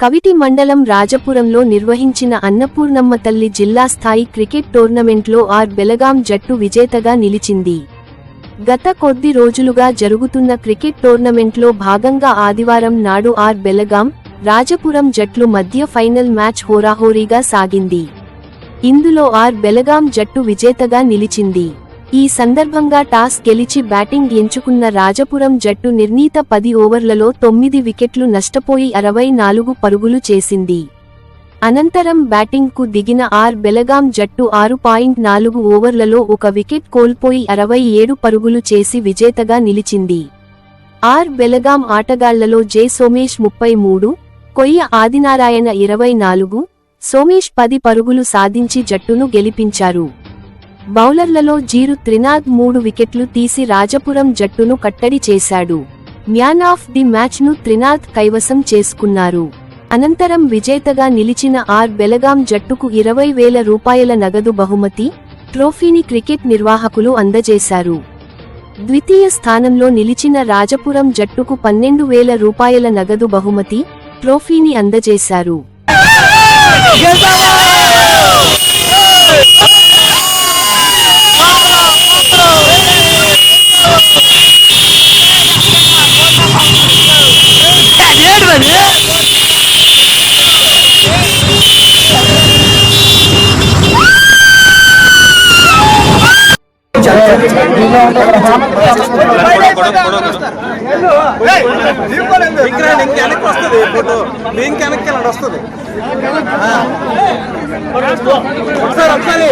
కవిటి మండలం రాజపురంలో నిర్వహించిన అన్నపూర్ణమ్మ తల్లి జిల్లా స్థాయి క్రికెట్ టోర్నమెంట్లో ఆర్ బెలగాం జట్టు విజేతగా నిలిచింది. గత కొద్ది రోజులుగా జరుగుతున్న క్రికెట్ టోర్నమెంట్లో భాగంగా ఆదివారం నాడు ఆర్ బెలగాం రాజపురం జట్లు మధ్య ఫైనల్ మ్యాచ్ హోరాహోరీగా సాగింది. ఇందులో ఆర్ బెలగాం జట్టు విజేతగా నిలిచింది. ఈ సందర్భంగా టాస్ గెలిచి బ్యాటింగ్ ఎంచుకున్న రాజపురం జట్టు నిర్ణీత పది ఓవర్లలో తొమ్మిది వికెట్లు నష్టపోయి అరవై నాలుగు పరుగులు చేసింది. అనంతరం బ్యాటింగ్కు దిగిన ఆర్ బెలగాం జట్టు ఆరు పాయింట్ నాలుగు ఓవర్లలో ఒక వికెట్ కోల్పోయి అరవై ఏడు పరుగులు చేసి విజేతగా నిలిచింది. ఆర్ బెలగాం ఆటగాళ్ళలో జె సోమేష్ ముప్పై మూడు కొయ్య ఆదినారాయణ ఇరవై నాలుగు సోమేష్ పది పరుగులు సాధించి జట్టును గెలిపించారు. బౌలర్లలో జీరు త్రినాథ్ మూడు వికెట్లు తీసి రాజపురం జట్టును కట్టడి చేశాడు. మ్యాన్ ఆఫ్ ది మ్యాచ్ను త్రినాథ్ కైవసం చేసుకున్నారు. అనంతరం విజేతగా నిలిచిన ఆర్ బెలగాం జట్టుకు ఇరవై వేల రూపాయల నగదు బహుమతి ట్రోఫీని క్రికెట్ నిర్వాహకులు అందజేశారు. ద్వితీయ స్థానంలో నిలిచిన రాజపురం జట్టుకు పన్నెండు వేల రూపాయల నగదు బహుమతి ట్రోఫీని అందజేశారు. ఇంకా వెనక్కి వస్తుంది ఫోటో. ఇంకా వెనక్కి వెళ్ళండి వస్తుంది. ఒకసారి ఒకసారి